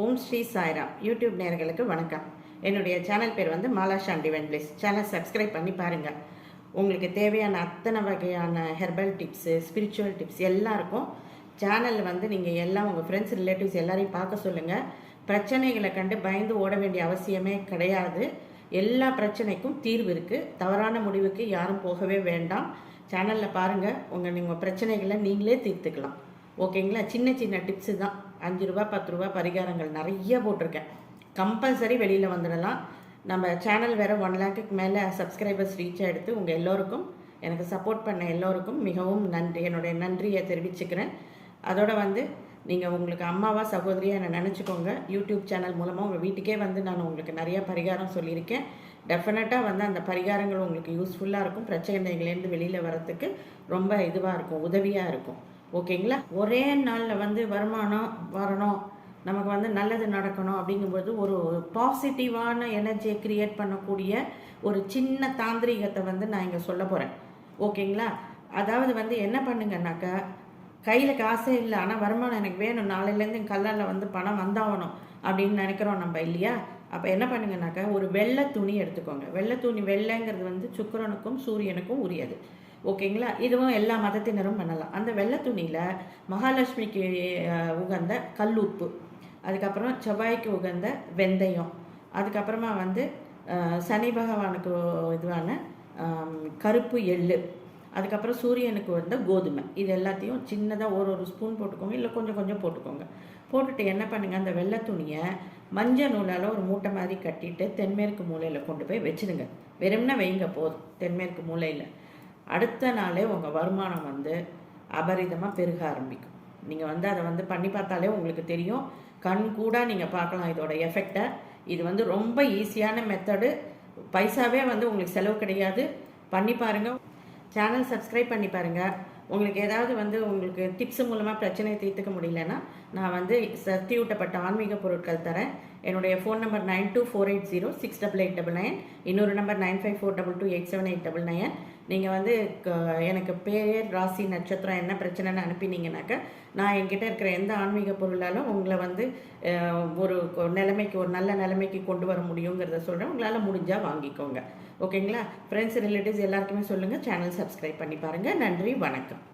ஓம் Sri Sairam. YouTube நேர்களுக்கு வணக்கம். என்னுடைய சேனல் பேர் வந்து Mala divine place. Channel subscribe பண்ணி பாருங்கள் உங்களுக்கு தேவையான அத்தனை வகையான ஹெர்பல் டிப்ஸு ஸ்பிரிச்சுவல் டிப்ஸ் எல்லாம் இருக்கும் சேனலில் வந்து நீங்கள் எல்லாம் உங்கள் ஃப்ரெண்ட்ஸ் ரிலேட்டிவ்ஸ் எல்லாரையும் பார்க்க சொல்லுங்கள் பிரச்சனைகளை கண்டு பயந்து ஓட வேண்டிய அவசியமே கிடையாது. எல்லா பிரச்சனைக்கும் தீர்வு இருக்குது தவறான முடிவுக்கு யாரும் போகவே வேண்டாம். சேனலில் பாருங்கள் உங்கள் நீங்கள் பிரச்சனைகளை நீங்களே தீர்த்துக்கலாம். ஓகேங்களா சின்ன சின்ன டிப்ஸு தான். அஞ்சு ரூபா பத்து ரூபா பரிகாரங்கள் நிறைய போட்டிருக்கேன். கம்பல்சரி வெளியில் வந்துடலாம். நம்ம சேனல் வேறு ஒன் லேக்குக்கு மேலே சப்ஸ்கிரைபர்ஸ் ரீச் எடுத்து உங்கள் எல்லோருக்கும் எனக்கு சப்போர்ட் பண்ண எல்லோருக்கும் மிகவும் நன்றி. என்னுடைய நன்றியை தெரிவிச்சுக்கிறேன். அதோடு வந்து நீங்கள் உங்களுக்கு அம்மாவா சகோதரியாக என்னை நினச்சிக்கோங்க. யூடியூப் சேனல் மூலமாக உங்கள் வீட்டுக்கே வந்து நான் உங்களுக்கு நிறைய பரிகாரம் சொல்லியிருக்கேன். டெஃபினட்டாக வந்து அந்த பரிகாரங்கள் உங்களுக்கு யூஸ்ஃபுல்லாக இருக்கும். பிரச்சனைகள்லேருந்து வெளியில் வரத்துக்கு ரொம்ப இதுவாக இருக்கும் உதவியாக இருக்கும். ஓகேங்களா? ஒரே நாளில் வந்து வருமானம் வரணும். நமக்கு வந்து நல்லது நடக்கணும் அப்படிங்கும்போது ஒரு பாசிட்டிவான எனர்ஜியை க்ரியேட் பண்ணக்கூடிய ஒரு சின்ன தாந்திரிகத்தை வந்து நான் இங்கே சொல்ல போகிறேன் ஓகேங்களா? அதாவது வந்து என்ன பண்ணுங்கன்னாக்கா கையில் காசே இல்லை ஆனால் வருமானம் எனக்கு வேணும் நாளையிலேருந்து என் கல்லால் வந்து பணம் வந்தாகணும் அப்படின்னு நினைக்கிறோம் நம்ம இல்லையா? அப்போ என்ன பண்ணுங்கனாக்கா ஒரு வெள்ளை துணி எடுத்துக்கோங்க. வெள்ளை துணி வெள்ளைங்கிறது வந்து சுக்கரனுக்கும் சூரியனுக்கும் உரியது. ஓகேங்களா? இதுவும் எல்லா மதத்தினரும் பண்ணலாம். அந்த வெள்ளை துணியில் மகாலட்சுமிக்கு அஹ், உகந்த கல்லுப்பு அதுக்கப்புறம் செவ்வாய்க்கு உகந்த வெந்தயம் அதுக்கப்புறமா வந்து சனி பகவானுக்கு இதுவான கருப்பு எள்ளு அதுக்கப்புறம் சூரியனுக்கு வந்த கோதுமை. இது எல்லாத்தையும் சின்னதாக ஒரு ஒரு ஸ்பூன் போட்டுக்கோங்க. இல்லை கொஞ்சம் கொஞ்சம் போட்டுக்கோங்க. போட்டுட்டு என்ன பண்ணுங்கள் அந்த வெள்ளை துணியை மஞ்சள் நூலால் ஒரு மூட்டை மாதிரி கட்டிட்டு தென்மேற்கு மூலையில் கொண்டு போய் வச்சுடுங்க. வெறும்னா வைங்க போதும். தென்மேற்கு மூலையில். அடுத்த நாளே உங்கள் வருமானம் வந்து அபரிதமாக பெருக ஆரம்பிக்கும். நீங்கள் வந்து அதை வந்து பண்ணி பார்த்தாலே உங்களுக்கு தெரியும். கண் கூட நீங்கள் பார்க்கலாம் இதோட எஃபெக்டை இது வந்து ரொம்ப ஈஸியான மெத்தடு பைசாவே வந்து உங்களுக்கு செலவு கிடையாது. பண்ணி பாருங்கள் சேனல் சப்ஸ்கிரைப் பண்ணி பாருங்கள் உங்களுக்கு ஏதாவது வந்து உங்களுக்கு டிப்ஸ் மூலமாக பிரச்சனையை தீர்த்துக்க முடியலன்னா நான் வந்து சத்தியூட்டப்பட்ட ஆன்மீக பொருட்கள் தரேன். என்னுடைய phone number nine two four eight zero six double eight double nine இன்னொரு number nine five four double two eight seven eight double nine நீங்கள் வந்து க- எனக்கு பேர் ராசி நட்சத்திரம் என்ன பிரச்சனைன்னு அனுப்பினீங்கனாக்கா நான் என்கிட்ட இருக்கிற எந்த ஆன்மீக பொருளாலும் உங்களை வந்து ஒரு நிலைமைக்கு ஒரு நல்ல நிலைமைக்கு கொண்டு வர முடியுங்கிறத சொல்கிறேன் உங்களால் முடிஞ்சால் வாங்கிக்கோங்க. ஓகேங்களா? ஃப்ரெண்ட்ஸ் ரிலேட்டிவ்ஸ் எல்லாருக்குமே சொல்லுங்கள் சேனல் சப்ஸ்கிரைப் பண்ணி பாருங்கள் நன்றி வணக்கம்.